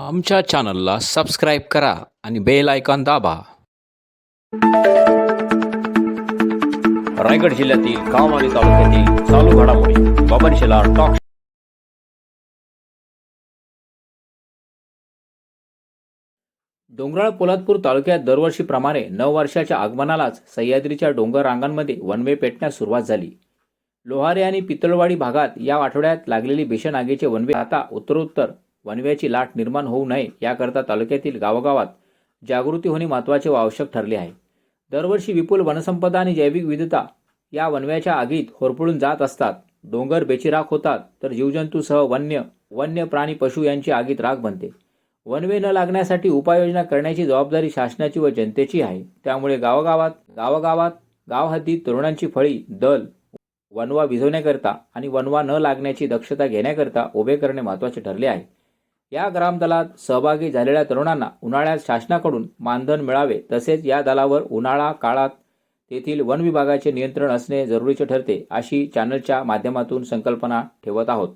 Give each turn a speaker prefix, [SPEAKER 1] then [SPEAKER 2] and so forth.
[SPEAKER 1] आमच्या चॅनलला सबस्क्राईब करा आणि बेल आयकॉन दाबा.
[SPEAKER 2] रायगड जिल्ह्यातील काम आणि तालुक्यातील चालू घडामोडी बाबन शेलार टॉक
[SPEAKER 3] डोंगराळ पोलादपूर तालुक्यात दरवर्षीप्रमाणे नऊ वर्षाच्या आगमनालाच सह्याद्रीच्या डोंगर रांगांमध्ये वनवे पेटण्यास सुरुवात झाली. लोहारे आणि पितळवाडी भागात या आठवड्यात लागलेली भीषण आगीचे वनवे आता उत्तरोत्तर वनव्याची लाट निर्माण होऊ नये याकरता तालुक्यातील गावोगावात जागृती होणे महत्त्वाचे व आवश्यक ठरले आहे. दरवर्षी विपुल वनसंपदा आणि जैविक विविधता या वनव्याच्या आगीत होरपळून जात असतात. डोंगर बेचिराख होतात तर जीवजंतूसह वन्य वन्य प्राणी पशु यांची आगीत राख बनते. वनवे न लागण्यासाठी उपाययोजना करण्याची जबाबदारी शासनाची व जनतेची आहे. त्यामुळे गावागावात गावागावात गावहद्दीत तरुणांची फळी दल वनवा विझवण्याकरता आणि वनवा न लागण्याची दक्षता घेण्याकरता उभे करणे महत्त्वाचे ठरले आहे. या ग्रामदलात सहभागी झालेल्या तरुणांना उन्हाळ्यात शासनाकडून मानधन मिळावे तसेच या दलावर उन्हाळा काळात तेथील वन विभागाचे नियंत्रण असणे जरुरीचे ठरते अशी चॅनलच्या माध्यमातून संकल्पना ठेवत आहोत.